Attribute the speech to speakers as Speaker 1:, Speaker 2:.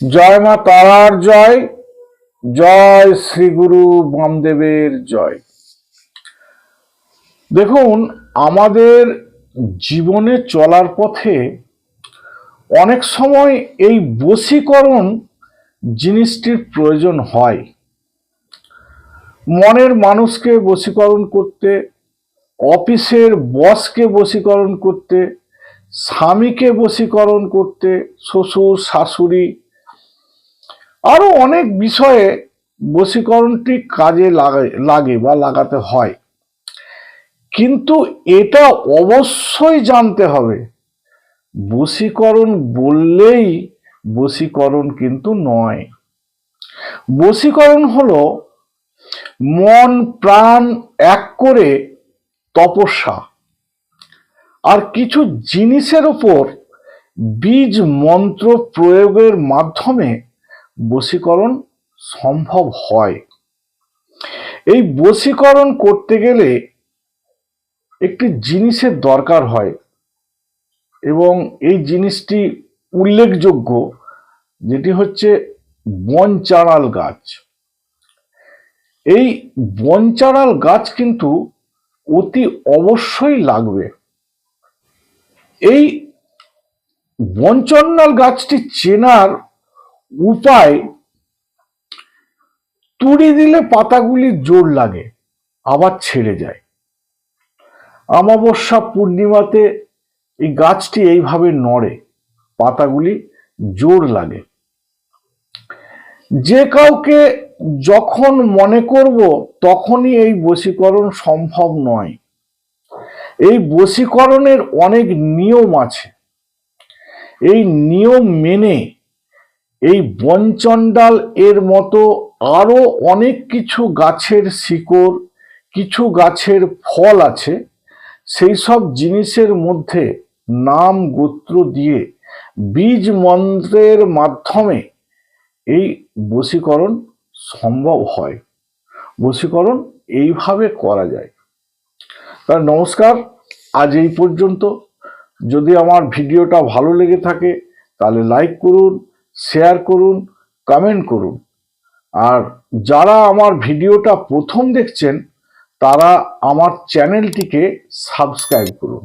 Speaker 1: জয় মা তারার জয় জয় শ্রী গুরু বামদেবের জয়। দেখুন, আমাদের জীবনে চলার পথে অনেক সময় এই বশীকরণ জিনিসটির প্রয়োজন হয়। মনের মানুষকে বশীকরণ করতে, অফিসের বসকে বশীকরণ করতে, স্বামীকে বশীকরণ করতে, শ্বশুর, শাশুড়ি আরও অনেক বিষয়ে বশীকরণটি কাজে লাগে লাগে বা লাগাতে হয়। কিন্তু এটা অবশ্যই জানতে হবে, বশীকরণ বললেই বশীকরণ কিন্তু নয়। বশীকরণ হলো মন, প্রাণ এক করে তপস্যা। আর কিছু জিনিসের ওপর বীজ মন্ত্র প্রয়োগের মাধ্যমে বশীকরণ সম্ভব হয়। এই বশীকরণ করতে গেলে একটি জিনিসের দরকার হয় এবং এই জিনিসটি উল্লেখযোগ্য, যেটি হচ্ছে বনচাঁড়াল গাছ। এই বনচাঁড়াল গাছ কিন্তু অতি অবশ্যই লাগবে। এই বনচন্ডাল গাছটি চেনার উপায় তুড়ি দিলে পাতাগুলি জোর লাগে, আবার ছেড়ে যায়। অমাবস্যা পূর্ণিমাতে এই গাছটি এইভাবে নড়ে, পাতাগুলি জোর লাগে। যে কাউকে যখন মনে করব, তখনই এই বশীকরণ সম্ভব নয়। এই বশীকরণের অনেক নিয়ম আছে। এই নিয়ম মেনে এই বনচণ্ডাল এর মতো আরও অনেক কিছু গাছের শিকড়, কিছু গাছের ফল আছে। সেই সব জিনিসের মধ্যে নাম গোত্র দিয়ে বীজ মন্ত্রের মাধ্যমে এই বশীকরণ সম্ভব হয়। বশীকরণ এইভাবে করা যায়। তার নমস্কার, আজ এই পর্যন্ত। যদি আমার ভিডিওটা ভালো লেগে থাকে, তাহলে লাইক করুন শেয়ার করুন কমেন্ট করুন। আর যারা আমার ভিডিওটা প্রথম দেখছেন, তারা আমার চ্যানেলটিকে সাবস্ক্রাইব করুন।